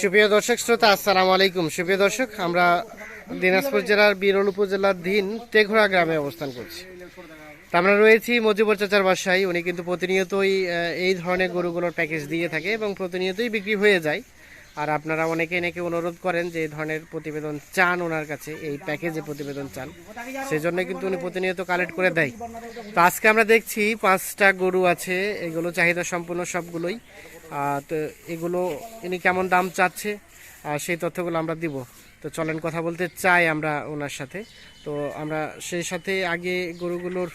সুপ্রিয় দর্শক, শ্রোতা, আসসালামু আলাইকুম। সুপ্রিয় দর্শক, আমরা দিনাজপুর জেলার বিরল উপজেলার ধীন টেঘরা গ্রামে অবস্থান করছি। আমরা রয়েছি মজিবর চাচার বাসায়। উনি কিন্তু প্রতিনিয়তই এই ধরনের গরুগুলোর প্যাকেজ দিয়ে থাকে এবং প্রতিনিয়তই বিক্রি হয়ে যায়। আর আপনারা অনেকে নাকি অনুরোধ করেন যে এই ধরনের প্রতিবেদন চান ওনার কাছে, এই প্যাকেজে প্রতিবেদন চান। সেজন্য কিন্তু উনি প্রতিনিয়ত কালেক্ট করে দেয়। তো আজকে আমরা দেখছি পাঁচটা গরু আছে। এগুলো চাহিদা সম্পূর্ণ সবগুলোই। তো এগুলো ইনি কেমন দাম চাচ্ছে? আহ, সেই তথ্যগুলো আমরা দিব। তো চলেন কথা বলতে চাই আমরা ওনার সাথে। তো আমরা সেই সাথে আগে গরুগুলোর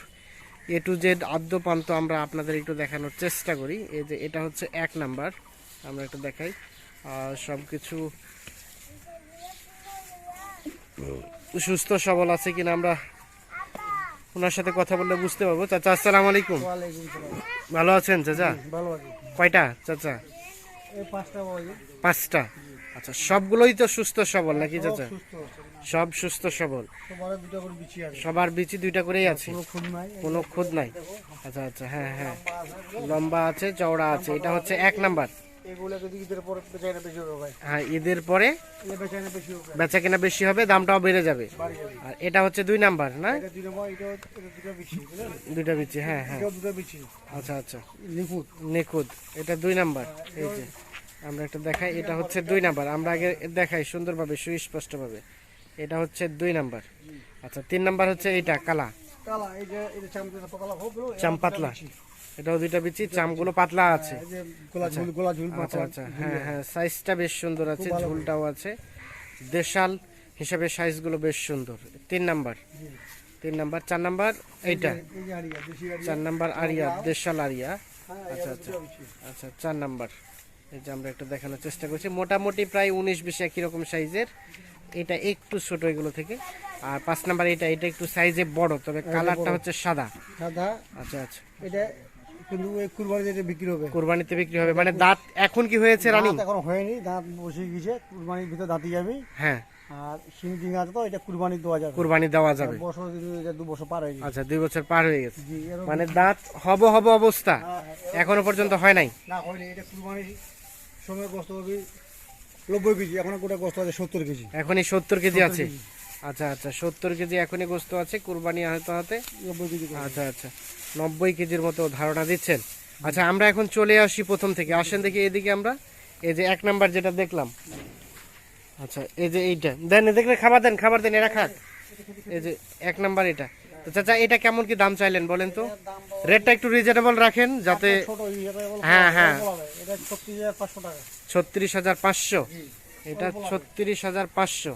এ টু জেড আদ্য পান্ত আমরা আপনাদের একটু দেখানোর চেষ্টা করি। এই যে এটা হচ্ছে এক নাম্বার। আমরা একটু দেখাই। আর সব কিছু সুস্থ সবল আছে কিনা আমরা ওনার সাথে কথা বললে বুঝতে পারব। চাচা আসসালামু আলাইকুম। ভালো আছেন চাচা? ভালো আছি। কয়টা চাচা? এই পাঁচটা আচ্ছা সবগুলোই তো সুস্থ সবল নাকি চাচা? সব সুস্থ সবল। সবার দুটা করে বিচি আছে। সবার বিচি দুইটা করেই আছে? কোনো খুন নাই। কোনো খুদ নাই? আচ্ছা আচ্ছা হ্যাঁ হ্যাঁ। লম্বা আছে চওড়া আছে। এটা হচ্ছে এক নাম্বার। এগুলো যদি ঈদের পরে বেচাইনা বেশি হবে ভাই। হ্যাঁ ঈদের পরে এগুলো বেশি হবে। বেচা বেশি হবে দামটাও বেড়ে যাবে। আর এটা হচ্ছে দুই নাম্বার না? এটা দুই নম্বর এটা এটা দুটো বিচি বুঝলেন? দুইটা বিচি হ্যাঁ হ্যাঁ। দুটো বিচি। আচ্ছা আচ্ছা। নিখুঁত। নিখুঁত। এটা দুই নাম্বার। এই যে আমরা একটা দেখাই এটা হচ্ছে দুই নাম্বার। আমরা আগে দেখাই সুন্দরভাবে সুস্পষ্টভাবে। এটা হচ্ছে দুই নাম্বার। আচ্ছা তিন নাম্বার হচ্ছে এইটা কালা। কালা এই যে এই যে চামচা এটাও দুইটা বিচি চামগুলো পাতলা আছে। এই গোলা ঝুল আচ্ছা। আচ্ছা হ্যাঁ হ্যাঁ সাইজটা বেশ সুন্দর আছে ঝুলটাও আছে। দেশাল হিসাবে সাইজগুলো বেশ সুন্দর। তিন নাম্বার। তিন নাম্বার চার নাম্বার এইটা। চার নাম্বার আরিয়া দেশাল আরিয়া। হ্যাঁ আচ্ছা আচ্ছা। আচ্ছা চার নাম্বার। এই যে আমরা একটু দেখানোর চেষ্টা করছি। মোটামুটি প্রায় উনিশ বিশ একই রকম সাইজের এটা একটু ছোট এগুলো থেকে। আর পাঁচ নাম্বার এটা এটা একটু সাইজে বড় তবে কালারটা হচ্ছে সাদা। সাদা। আচ্ছা আচ্ছা। এটা কিন্তু এই কুরবানি যেটা বিক্রি হবে। কোরবানিতে বিক্রি হবে। মানে দাঁত এখন কি হয়েছে রানিং? এখন হয়নি দাঁত বসে গেছে কুরবানির ভিতর দাঁতি যাবে। হ্যাঁ। আর টিং আছে তো এটা কুরবানি দেওয়া যাবে। কোরবানি দেওয়া যাবে। বছর দু বছর পার হয়ে গেছে। আচ্ছা দুই বছর পার হয়ে গেছে। মানে দাঁত হব হব অবস্থা। হ্যাঁ, এখনও পর্যন্ত হয় নাই। না হয়নি। এটা কুরবানির সময় গোস্ত হবে নব্বই কেজি এখন গোটা গোস্ত আছে সত্তর কেজি। এখনই সত্তর কেজি আছে। আচ্ছা আচ্ছা সত্তর কেজি এখনই গোস্ত আছে কুরবানি হয়তো হাতে? আচ্ছা আচ্ছা নব্বই কেজির মতো ধারণা দিচ্ছেন। আচ্ছা আমরা এখন চলে আসি প্রথম থেকে। আসেন দেখি এদিকে আমরা। এই যে এক নাম্বার যেটা দেখলাম। আচ্ছা এই যে এইটা। দেন দেখলে খাবার দেন খাবার দেন এরা খাক। এই যে এক নাম্বার এটা। তো চাচা এটা কেমন কি দাম চাইলেন বলেন তো? রেটটা একটু রিজনেবল রাখেন যাতে হ্যাঁ, হ্যাঁ। ছত্রিশ হাজার পাঁচশো এটা ছত্রিশ হাজার পাঁচশো।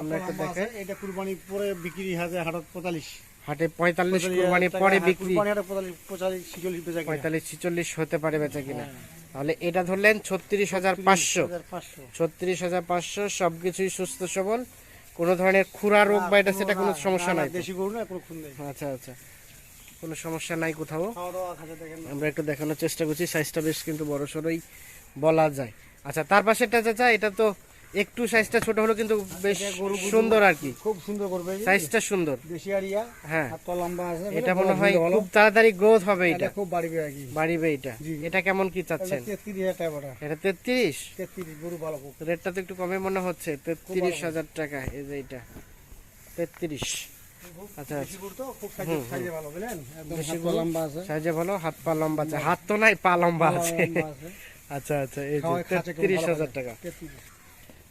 আমরা একটু লম্বা এটা কুরবানি পরে বিক্রি হাজার হাটত পঁয়তাল্লিশ। হাটে পঁয়তাল্লিশ কুরবানি পরে বিক্রি। পঁয়তাল্লিশ ছিচল্লিশ হতে পারে বেচা কিনা। তাহলে এটা ধরলেন ছত্রিশ হাজার পাঁচশো। ছত্রিশ হাজার পাঁচশো। সবকিছুই সুস্থ সবল। কোনো ধরনের খুরা রোগ বা এটা সেটা কোনো সমস্যা নাই? দেশি গরু না কোনো খুন আচ্ছা আচ্ছা। কোনো সমস্যা নাই কোথাও? আমরা একটু দেখানোর চেষ্টা করছি সাইজটা বেশ কিন্তু বড় সড়ই বলা যায়। আচ্ছা তার পাশেরটা চাচা এটা তো একটু সাইজটা ছোট হলো কিন্তু বেশ সুন্দর আর কি। খুব সুন্দর করবে সাইজটা সুন্দর। দেশি আড়িয়া হ্যাঁ। পা লম্বা আছে এটা মনে হয় খুব তাড়াতাড়ি গ্রোথ হবে এটা খুব বাড়বে আর কি। বাড়িবে এটা। এটা কেমন কি চাচ্ছেন? তেত্রিশ হাজার টাকা বটা এটা তেত্রিশ? তেত্রিশ গরু ভালো খুব। রেটটা তো একটু কমে মনে হচ্ছে। তেত্রিশ হাজার টাকা এই যে এটা। তেত্রিশ। আচ্ছা আচ্ছা তো সাইজে ভালো হাত পা লম্বা আছে। হাত তো নাই পা লম্বা আছে। আচ্ছা আচ্ছা এই তেত্রিশ হাজার টাকা।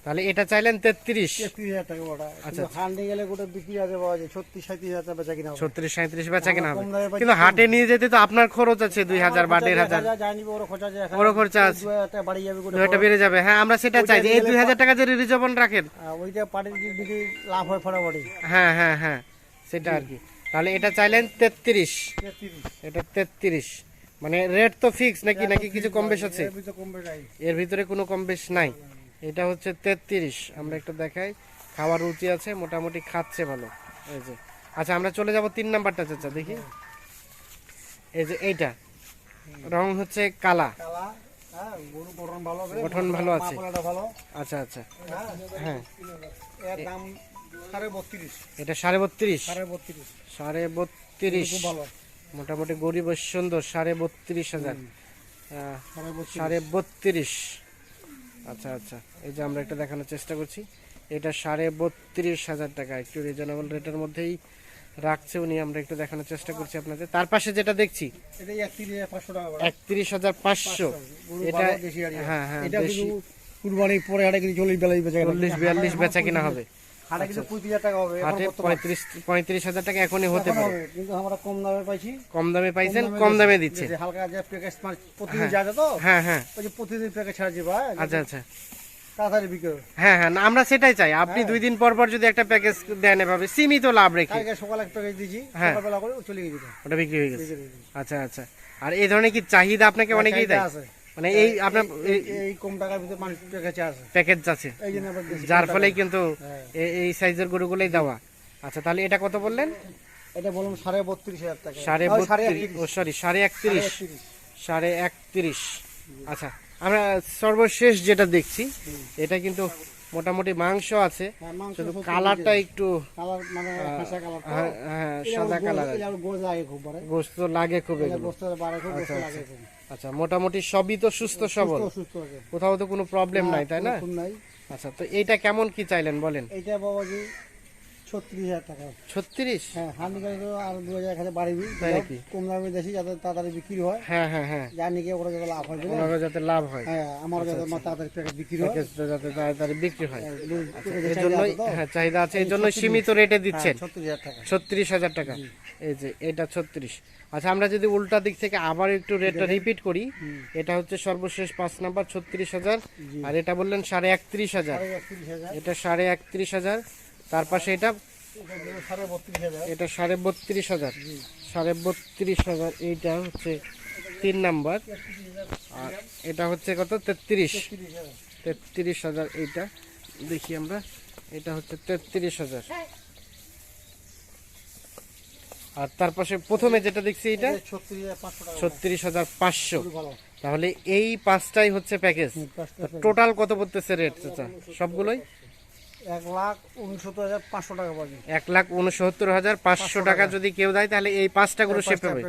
তাহলে এটা চাইলেন তেত্রিশ। তেত্রিশ হাজার টাকা আচ্ছা, হান্ডে গেলে গোটা বিক্রি আছে পাওয়া যায় ছত্রিশ সাঁত্রিশ হাজার বেচা কিনা ছত্রিশ সাঁত্রিশ বেচা কিনা হবে। কিন্তু হাটে নিয়ে যেতে তো আপনার খরচ আছে দুই হাজার বা দেড় হাজার। খরচা আছে বড় যাবে। হ্যাঁ আমরা সেটা চাই যে এই দুই হাজার টাকা যদি রিজর্ভন রাখেন। ওইটা পাটির বিক্রি লাভ হয় ফটাফটি। হ্যাঁ হ্যাঁ হ্যাঁ সেটা আর কি। তাহলে এটা চাইলেন তেত্রিশ। এটা তেত্রিশ। মানে রেট তো ফিক্স নাকি? নাকি কিছু কম বেশ আছে? এর ভিতরে কোনো কম বেশ নাই। এটা হচ্ছে তেত্রিশ। আমরা একটু দেখাই। খাওয়ার রুচি আছে মোটামুটি খাচ্ছে ভালো। এই যে। আচ্ছা আমরা চলে যাব তিন নাম্বারটা চাচা দেখি। এই যে এইটা। রং হচ্ছে কালা। হ্যাঁ গঠন ভালো আছে। আচ্ছা আচ্ছা। হ্যাঁ হ্যাঁ। এটা সাড়ে বত্রিশ। সাড়ে বত্রিশ। মোটামুটি গরিব সুন্দর সাড়ে বত্রিশ হাজার। সাড়ে বত্রিশ। আচ্ছা আচ্ছা। এই যে আমরা একটা দেখানোর চেষ্টা করছি। এটা সাড়ে বত্রিশ হাজার টাকা একটু রিজনেবল রেটের মধ্যেই রাখছে উনি আমরা একটু দেখানোর চেষ্টা করছি আপনাদের। তার পাশে যেটা দেখছি একত্রিশ হাজার পাঁচশো এটা। হ্যাঁ হ্যাঁ কুরবানির পরে চল্লিশ বিয়াল্লিশ বেচা কিনা হবে। হাটে কিন্তু পঁয়ত্রিশ হাজার টাকা হবে হাটে পঁয়ত্রিশ পঁয়ত্রিশ হাজার টাকা এখনই হতে পারে। কিন্তু আমরা কম দামে পাইছি। কম দামে পাইছেন কম দামে দিচ্ছে। হালকা যে প্যাকেজ প্রতিদিন যাবে তো হ্যাঁ হ্যাঁ। ওই যে প্রতিদিন প্যাকেজ ছাড়া যাবে আচ্ছা আচ্ছা। তাড়াতাড়ি বিক্রি হ্যাঁ হ্যাঁ আমরা সেটাই চাই। আপনি দুই দিন পর পর যদি একটা প্যাকেজ দেন এভাবে সীমিত লাভ রেখে। সকালে এক প্যাকেজ দিয়েছি। সকালবেলা করে চলে ওটা বিক্রি হয়ে গেছে। আচ্ছা আচ্ছা। আর এই ধরনের কি চাহিদা আপনাকে অনেকেই দেয়। মানে এই আপনার এই- কম টাকার ভিতরে মানুষ প্যাকেজ আছে। প্যাকেজ আছে। যার ফলে কিন্তু এই সাইজের গরুগুলোই দেওয়া। আচ্ছা তাহলে এটা কত বললেন? এটা বলুন সাড়ে বত্রিশ হাজার টাকা। সাড়ে ও, সরি সাড়ে একত্রিশ। সাড়ে একত্রিশ। আচ্ছা আমরা সর্বশেষ যেটা দেখছি এটা কিন্তু মোটামুটি মাংস আছে হ্যাঁ, শুধু কালারটা একটু মানে। হ্যাঁ, হ্যাঁ সাদা কালার গোস্ত লাগে খুব লাগে খুব। আচ্ছা মোটামুটি সবই তো সুস্থ সবল। কোথাও তো কোনো প্রবলেম নাই তাই না। আচ্ছা তো এইটা কেমন কি চাইলেন বলেন? এইটা বাবাজি ছত্রিশ হাজার টাকা। ছত্রিশ? হ্যাঁ হান্ডি তো আর দু হাজার এখানে বাড়িবি কম দামে দেশি যাতে তাড়াতাড়ি বিক্রি হয়। হ্যাঁ হ্যাঁ হ্যাঁ। যা নিকে ওরা যাতে লাভ হয় বুঝলে? যাতে লাভ হয়। হ্যাঁ আমার যাতে তাড়াতাড়ি প্যাকেট বিক্রি হয়। যাতে তাড়াতাড়ি বিক্রি হয়। হ্যাঁ, লোক- লোকের এর চাহিদা জন্যই হ্যাঁ চাহিদা আছে এই জন্য সীমিত রেটে দিচ্ছেন। হ্যাঁ, ছত্রিশ হাজার টাকা। ছত্রিশ হাজার টাকা। এই যে এটা ছত্রিশ। আচ্ছা আমরা যদি উল্টা দিক থেকে আবার একটু রেটটা রিপিট করি এটা হচ্ছে সর্বশেষ পাঁচ নাম্বার ছত্রিশ হাজার। আর এটা বললেন সাড়ে একত্রিশ হাজার। এটা সাড়ে একত্রিশ হাজার। তার পাশে এটা? এটা সাড়ে বত্রিশ হাজার। সাড়ে বত্রিশ হাজার এইটা হচ্ছে তিন নাম্বার। আর এটা হচ্ছে কত? তেত্রিশ। তেত্রিশ হাজার এইটা। দেখি আমরা এটা হচ্ছে তেত্রিশ হাজার। আর তার পাশে প্রথমে যেটা দেখছি এটা ছত্রিশ হাজার পাঁচশো। তাহলে এই পাঁচটাই হচ্ছে প্যাকেজ। টোটাল কত পড়তেছে রেট চাচা? সবগুলোই? এক লাখ উনসত্তর হাজার পাঁচশো টাকা পাবে এক লাখ উনসত্তর হাজার পাঁচশো টাকা যদি কেউ দেয় তাহলে এই পাঁচটা গরু সে পাবে।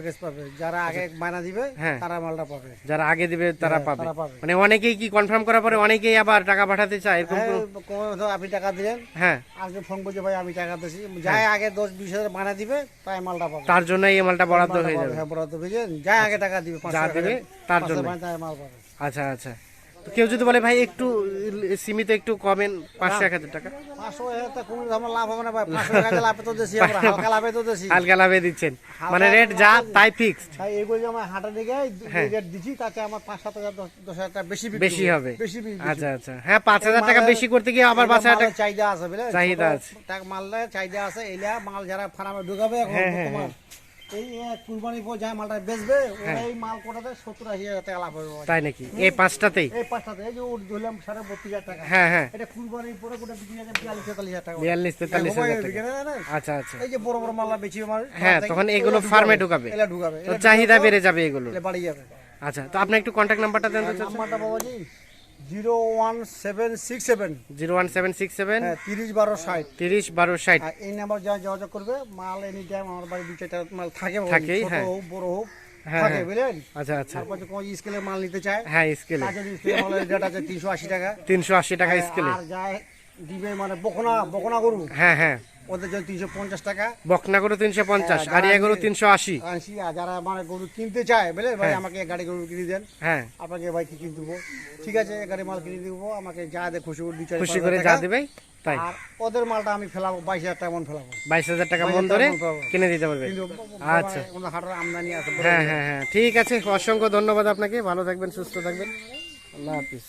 যারা আগে বায়না দিবে হ্যাঁ। তারা মালটা পাবে। যারা আগে দিবে তারা হ্যাঁ, পাবে। মানে অনেকেই কি কনফার্ম করার পরে অনেকেই আবার টাকা পাঠাতে চায় এরকম হ্যাঁ, আপনি টাকা দিলেন হ্যাঁ। আজকে ফোন করছে ভাই আমি টাকা দিচ্ছি যাই আগে দশ বিশ হাজার বানা দিবে তাই মালটা পাবে। তার জন্য এই মালটা বরাদ্দ হয়ে যাবে। হ্যাঁ, বরাদ্দ বুঝলেন যাই আগে টাকা দিবে যা দিবে, তার জন্য। মাল পাবে। আচ্ছা আচ্ছা। তো কেউ যদি বলে ভাই একটু সীমিত একটু কমেন পাঁচশো এক হাজার টাকা। হালকা লাভে দিচ্ছেন। মানে রেট যা তাই ফিক্সড এগুলো আমার দিকে। রেট দিচ্ছি তাতে আমার পাঁচ সাত হাজার দশ- হাজার বেশি বেশি হবে। আচ্ছা আচ্ছা। হ্যাঁ পাঁচ হাজার টাকা বেশি করতে গিয়ে আবার পাঁচ হাজার টাকা চাহিদা আছে বুঝলে চাহিদা আছে। টাকা মালটা চাহিদা আছে এলা মাল যারা ফার্মে ঢুকাবে এখন এই কুরবানি পর যা মালটা বেচবে ওরা মাল কোটাতে সত্তর আশি হাজার টাকা লাভ হবে তাই নাকি? এই পাঁচটাতেই? এই পাঁচটাতে এই যে ওর ধরলাম সাড়ে বত্রিশ হাজার টাকা। হ্যাঁ হ্যাঁ। এটা কুরবানির পরে গোটা বিক্রি হাজার বিয়াল্লিশ তেতাল্লিশ হাজার টাকা। বিয়াল্লিশ তেতাল্লিশ হ্যাঁ, হাজার টাকা। আচ্ছা আচ্ছা। এই যে বড় বড় মাল্লা বেশি আমার হ্যাঁ, তখন এগুলো ফার্মে ঢুকাবে। ঢুকাবে। তো চাহিদা বেড়ে যাবে এগুলো বাড়ি যাবে। আচ্ছা তো আপনি একটু কন্ট্যাক্ট নাম্বারটা দেন তো নাম্বারটা বাবাজি zero one seven six seven. Zero one seven six seven. হ্যাঁ তিরিশ বারো ষাট। তিরিশ বারো ষাট। এই নাম্বার যা যোগাযোগ করবে মাল এনি টাইম আমার বাড়ি দু চারটা মাল থাকে থাকেই, হ্যাঁ। হোক বড় হোক হ্যাঁ, থাকে হ্যাঁ। বুঝলেন আচ্ছা আচ্ছা। তারপর স্কেলে মাল নিতে চায় হ্যাঁ স্কেলে রেট আছে তিনশো আশি টাকা। তিনশো আশি টাকা স্কেলে আর যা দিবে মানে বকনা বকনা গরু। হ্যাঁ হ্যাঁ। ওদের জন্য তিনশো পঞ্চাশ টাকা। বকনা গরু তিনশো পঞ্চাশ হ্যাঁ, গরু তিনশো আশি। যারা মানে গরু কিনতে চায় ভাই হ্যাঁ। আমাকে গাড়ি গরু কিনে দেন। হ্যাঁ। আপনাকে ভাই কি কিনে দেবো। ঠিক আছে গাড়ি মাল কিনে দেবো। আমাকে যা দে খুশি করে দু খুশি করে যা দেবে তাই। আর ওদের মালটা আমি ফেলাবো বাইশ হাজার টাকা মন ফেলাবো। বাইশ হাজার টাকা মন ধরে। কিনে দিতে পারবে। আচ্ছা। হাটের আমদানি আছে হ্যাঁ হ্যাঁ হ্যাঁ। ঠিক আছে অসংখ্য ধন্যবাদ আপনাকে। ভালো থাকবেন সুস্থ থাকবেন। আল্লাহ হাফিজ।